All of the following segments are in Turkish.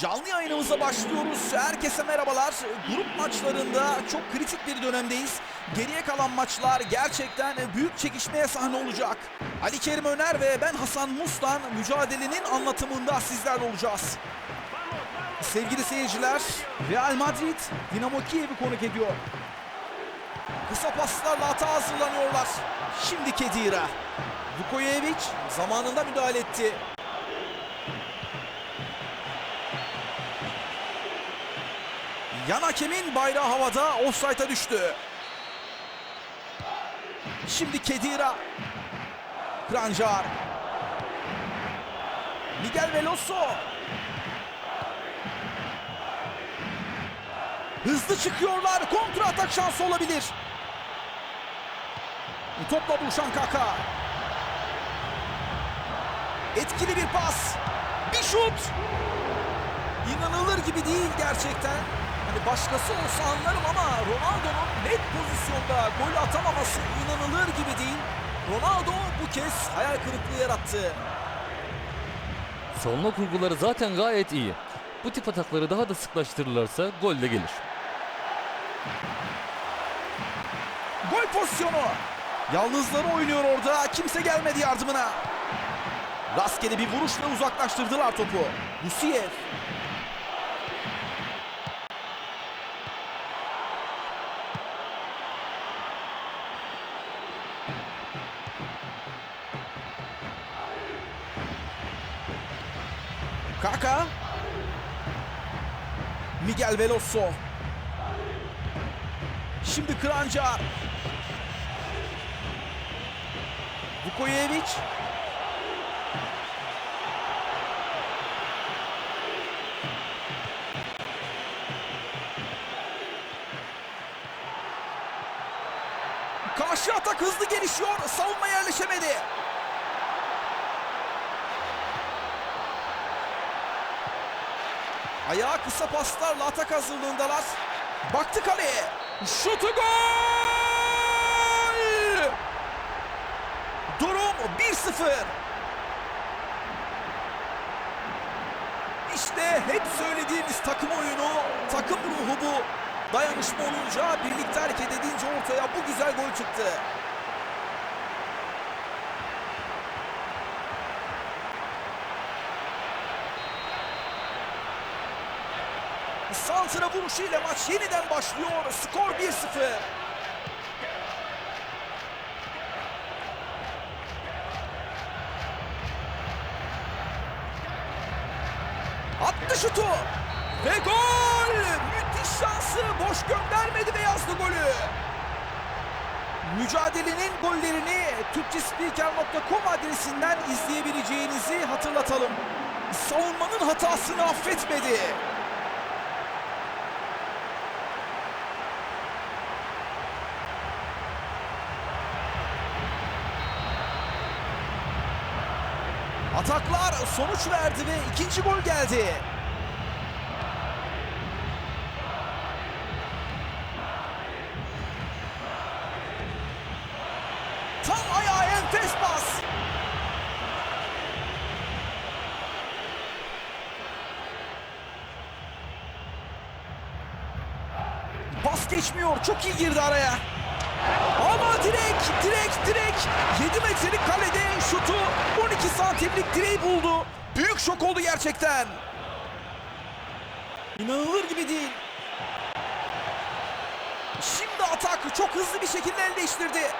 Canlı yayınımıza başlıyoruz. Herkese merhabalar. Grup maçlarında çok kritik bir dönemdeyiz. Geriye kalan maçlar gerçekten büyük çekişmeye sahne olacak. Ali Kerim Öner ve ben Hasan Mustan mücadelenin anlatımında sizlerle olacağız. Sevgili seyirciler, Real Madrid Dinamo Kiev'i konuk ediyor. Kısa paslarla hata hazırlanıyorlar. Şimdi Kedira. Vukoyevic zamanında müdahale etti. Yan hakemin bayrağı havada offside'a düştü. Şimdi Kedira. Kranjar. Miguel Veloso. Hızlı çıkıyorlar. Kontra atak şansı olabilir. Topla buluşan Kaka. Etkili bir pas. Bir şut. İnanılır gibi değil gerçekten. Hani başkası olsa anlarım ama Ronaldo'nun net pozisyonda gol atamaması inanılır gibi değil. Ronaldo bu kez hayal kırıklığı yarattı. Savunma kurguları zaten gayet iyi. Bu tip atakları daha da sıklaştırırlarsa gol de gelir. Gol pozisyonu. Yalnızları oynuyor orada. Kimse gelmedi yardımına. Rastgele bir vuruşla uzaklaştırdılar topu. Lusiyev. Miguel Veloso. Şimdi Kranjar. Vukoyevic. Karşı atak hızlı gelişiyor. Savunma yerleşemedi. Ayağı kısa paslarla atak hazırlığındalar. Baktı kaleye. Şutu gol! Durum 1-0. İşte hep söylediğimiz takım oyunu, takım ruhu bu. Dayanışma olunca, birlikte hareket edince ortaya bu güzel gol çıktı. Santra vuruşuyla maç yeniden başlıyor. Skor 1-0. Attı şutu. Ve gol! Müthiş şansı boş göndermedi ve yazdı golü. Mücadelenin gollerini Türkçespiker.com adresinden izleyebileceğinizi hatırlatalım. Savunmanın hatasını affetmedi. Ataklar sonuç verdi ve ikinci gol geldi. Tam ayağa enfes pas. Pas geçmiyor. Çok iyi girdi araya. Direk, direk, direk. 7 metrelik kalede şutu 12 santimlik direği buldu. Büyük şok oldu gerçekten. İnanılır gibi değil. Şimdi atak çok hızlı bir şekilde el değiştirdi.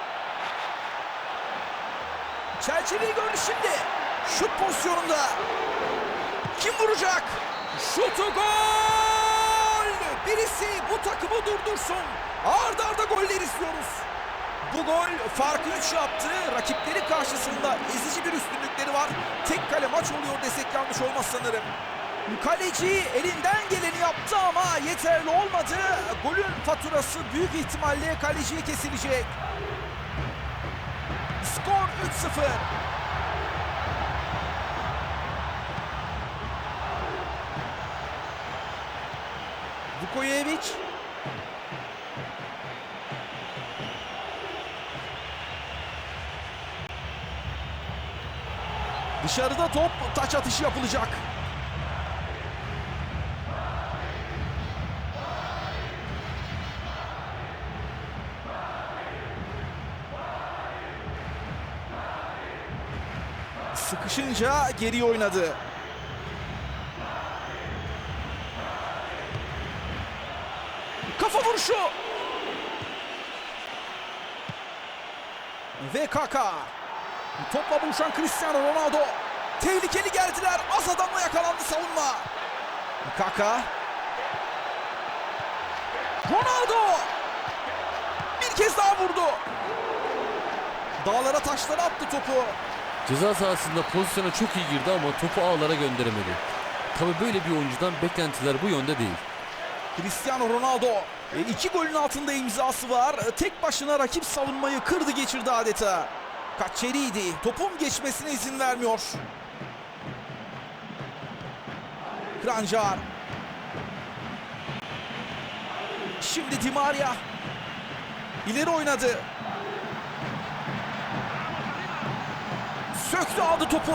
Çerçeveyi gördü şimdi. Şut pozisyonunda. Kim vuracak? Şutu gol! Birisi bu takımı durdursun. Arda arda goller istiyoruz. Bu gol farkı 3 yaptı. Rakipleri karşısında ezici bir üstünlükleri var. Tek kale maç oluyor desek yanlış olmaz sanırım. Kaleci elinden geleni yaptı ama yeterli olmadı. Golün faturası büyük ihtimalle kaleciye kesilecek. Skor 3-0. Vukoyevic. Dışarıda top taç atışı yapılacak. Sıkışınca geri oynadı. Kafa vuruşu. Ve Kaka. Topla buluşan Cristiano Ronaldo. Tehlikeli geldiler. Az adamla yakalandı savunma. Kaka. Ronaldo. Bir kez daha vurdu. Dağlara taşlara attı topu. Ceza sahasında pozisyona çok iyi girdi ama topu ağlara gönderemedi. Tabi böyle bir oyuncudan beklentiler bu yönde değil. Cristiano Ronaldo e, iki golün altında imzası var. E, Tek başına rakip savunmayı kırdı geçirdi adeta. Kaçeriydi. Topun geçmesine izin vermiyor. Kranjar. Şimdi Di Maria. İleri oynadı. Söktü aldı topu.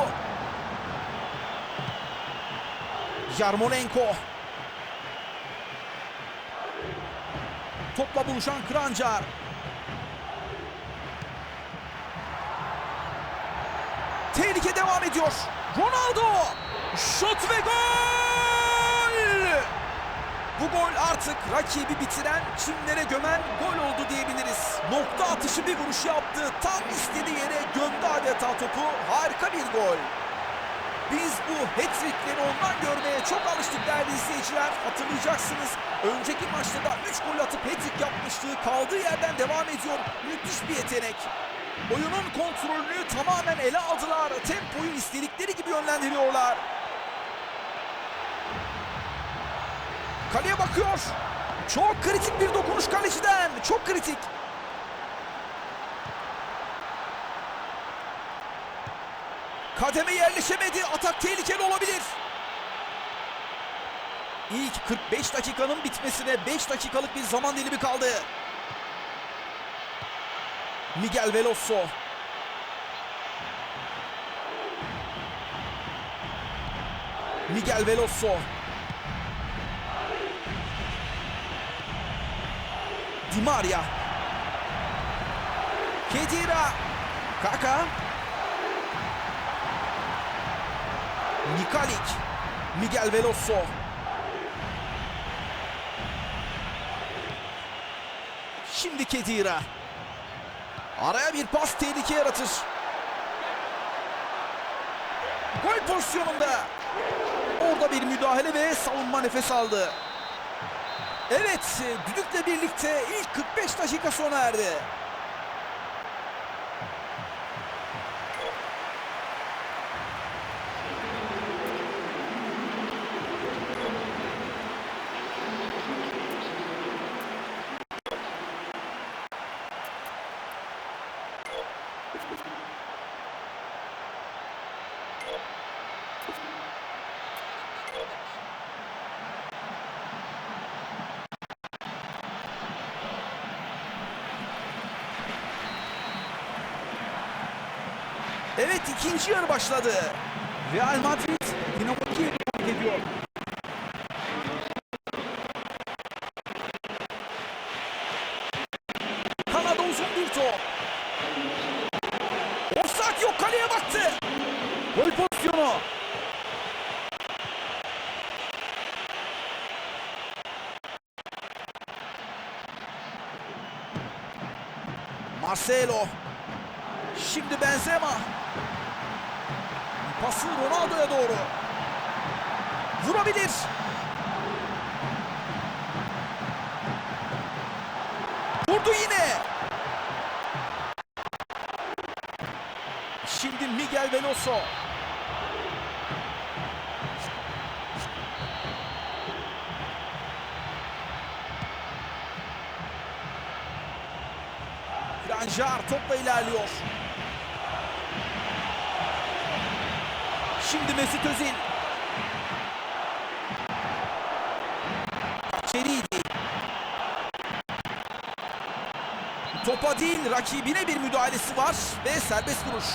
Yarmolenko. Topla buluşan Krancar. Tehlike devam ediyor. Ronaldo. Şut ve gol! Bu gol artık rakibi bitiren, çimlere gömen gol oldu diyebiliriz. Nokta atışı bir vuruş yaptı. Tam istediği yere gömdü adeta topu. Harika bir gol. Biz bu hat-trickleri ondan görmeye çok alıştık değerli izleyiciler. Hatırlayacaksınız önceki maçta da 3 gol atıp hat-trick yapmıştı. Kaldığı yerden devam ediyor. Müthiş bir yetenek. Oyunun kontrolünü tamamen ele aldılar. Tempoyu istedikleri gibi yönlendiriyorlar. Kaleye bakıyor. Çok kritik bir dokunuş kaleciden. Çok kritik. Kademe yerleşemedi. Atak tehlikeli olabilir. İlk 45 dakikanın bitmesine 5 dakikalık bir zaman dilimi kaldı. Miguel Veloso. Miguel Veloso. Di Maria. Kedira. Kaka. Nikalic. Miguel Veloso. Şimdi Kedira. Araya bir pas tehlike yaratır. Gol pozisyonunda. Orada bir müdahale ve savunma nefes aldı. Evet, düdükle birlikte ilk 45 dakika sona erdi. Evet ikinci yarı başladı. Real Madrid Dinamo'yu fark ediyor. Kanada uzun bir top. Offside yok kaleye baktı. Gol pozisyonu. Marcelo. Şimdi Benzema. Pası Ronaldo'ya doğru. Vurabilir. Vurdu yine. Şimdi Miguel Veloso. Granjar topla ilerliyor. Mesut Özil. Çeriydi. Topa değil rakibine bir müdahalesi var ve serbest vuruş.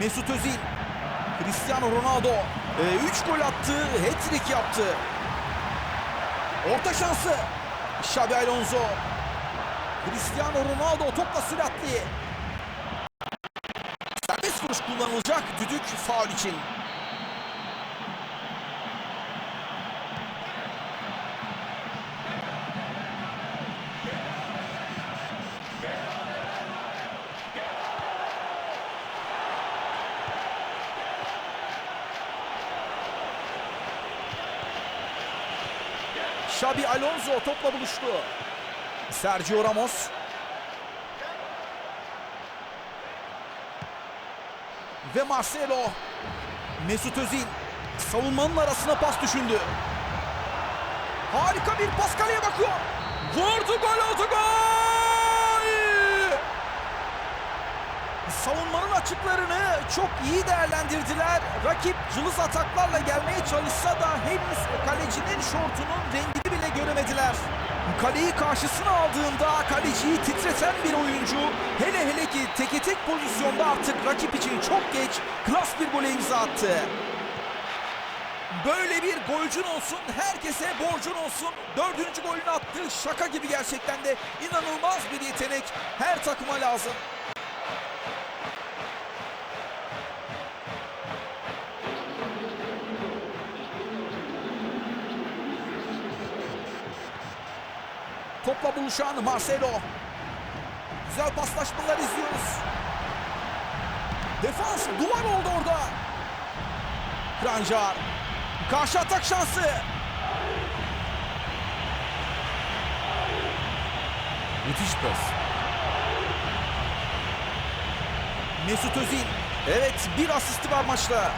Mesut Özil. Cristiano Ronaldo 3 gol attı, hat-trick yaptı. Orta şansı. Xabi Alonso. Cristiano Ronaldo topla süratli. Düdük faul için. Xabi Alonso topla buluştu. Sergio Ramos. Ve Marcelo. Mesut Özil. Savunmanın arasına pas düşündü. Harika bir pas kaleye bakıyor. Vurdu gol oldu gol! Savunmanın açıklarını çok iyi değerlendirdiler. Rakip cılız ataklarla gelmeye çalışsa da henüz kalecinin şortunun rengini bile göremediler. Kaleyi karşısına aldığında kaleciyi titreten bir oyuncu hele hele ki teke tek pozisyonda artık rakip için çok geç klas bir gole imza attı. Böyle bir golcün olsun, herkese borcun olsun. Dördüncü golünü attı. Şaka gibi gerçekten de inanılmaz bir yetenek. Her takıma lazım. Topla buluşan Marcelo. Güzel paslaşmalar izliyoruz. Defans duvar oldu orada. Kranjar. Karşı atak şansı. Müthiş pas. Mesut Özil. Evet bir asisti var maçta.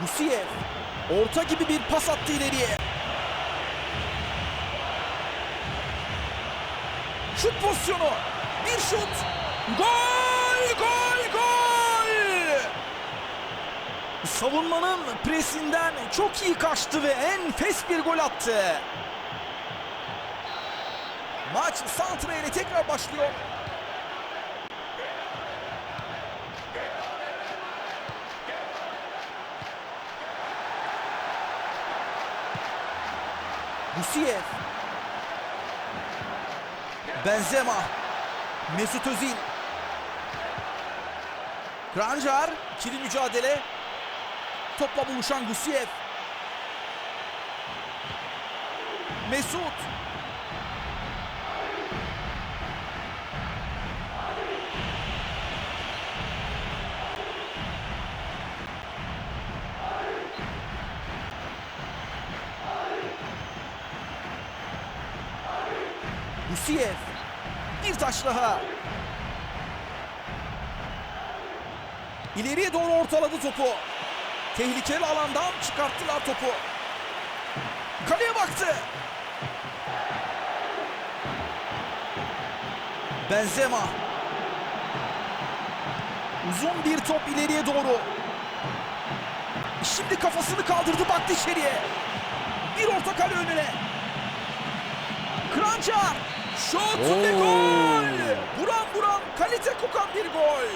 Gusiev. Orta gibi bir pas attı ileriye. Şut pozisyonu. Bir şut. Gol! Gol! Gol! Savunmanın presinden çok iyi kaçtı ve enfes bir gol attı. Maç Santra ile tekrar başlıyor. Gusiev. Benzema. Mesut Özil. Kranjar. ikili mücadele. Topla buluşan Gusiev. Mesut. Gusiev. Bir taş daha. İleriye doğru ortaladı topu. Tehlikeli alandan çıkarttılar topu. Kaleye baktı. Benzema. Uzun bir top ileriye doğru. Şimdi kafasını kaldırdı baktı içeriye. Bir orta kale önüne. Krançar. Şut ve gol. Buram buram kalite kokan bir gol.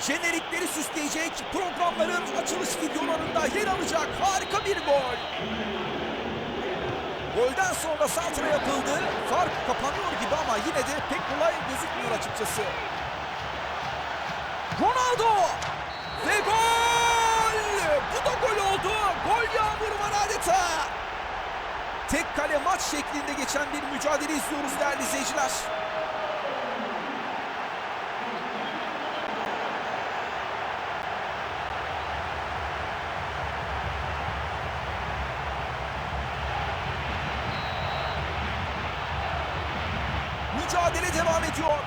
Jenerikleri süsleyecek programların açılış videolarında yer alacak harika bir gol. Golden sonra santra yapıldı. Fark kapanıyor gibi ama yine de pek kolay gözükmüyor açıkçası. Ronaldo ve gol! Tek kale maç şeklinde geçen bir mücadele izliyoruz değerli izleyiciler. Mücadele devam ediyor.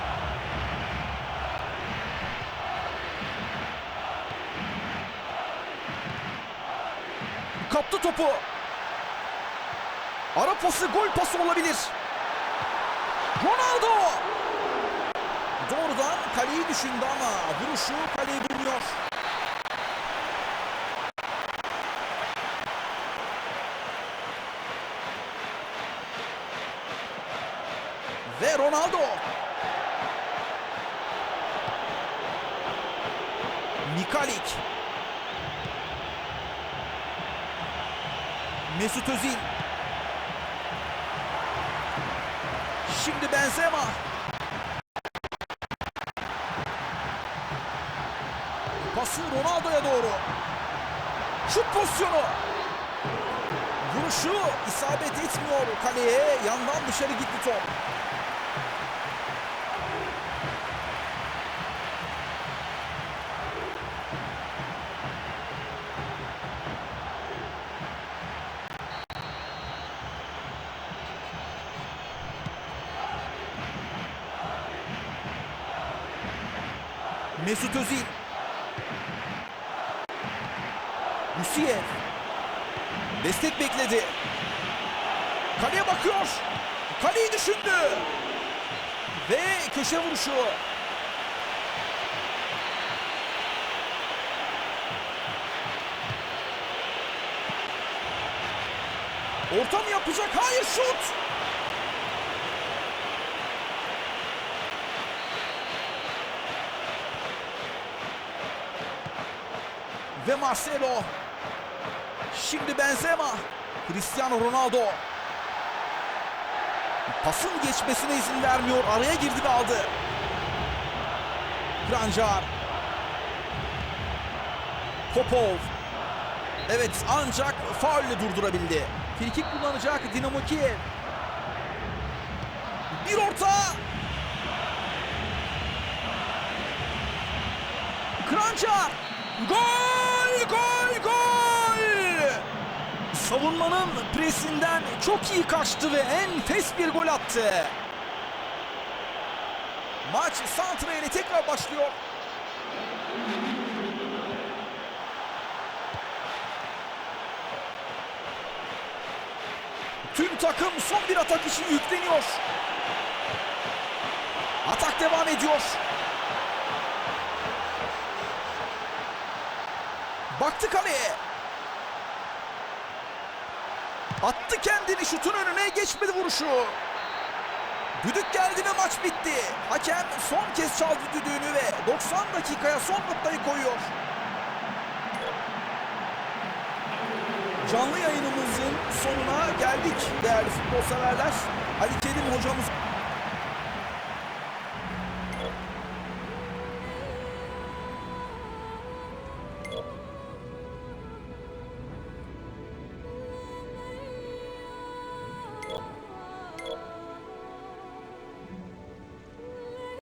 Kaptı topu. Ara pası gol pası olabilir. Ronaldo. Doğrudan kaleyi düşündü ama vuruşu kaleyi bulmuyor. Ve Ronaldo. Mikalik. Mesut Özil. Şimdi Benzema. Pası Ronaldo'ya doğru. Şut pozisyonu. Vuruşu isabet etmiyor kaleye. Yandan dışarı gitti top. Mesut Özil. Lusiyev. Destek bekledi. Kaleye bakıyor. Kaleyi düşündü. Ve köşe vuruşu. Orta mı yapacak? Hayır şut. Ve Marcelo. Şimdi Benzema. Cristiano Ronaldo. Pasın geçmesine izin vermiyor. Araya girdi ve aldı. Kranjar. Popov. Evet ancak faulle durdurabildi. Frikik kullanacak Dinamo Kiev. Bir orta. Kranjar. Gol! Gol! Gol! Savunmanın presinden çok iyi kaçtı ve enfes bir gol attı. Maç santra ile tekrar başlıyor. Tüm takım son bir atak için yükleniyor. Atak devam ediyor. Baktı kaleye. Attı kendini şutun önüne geçmedi vuruşu. Düdük geldi ve maç bitti. Hakem son kez çaldı düdüğünü ve 90 dakikaya son noktayı koyuyor. Canlı yayınımızın sonuna geldik değerli futbol severler. Ali Kerim hocamız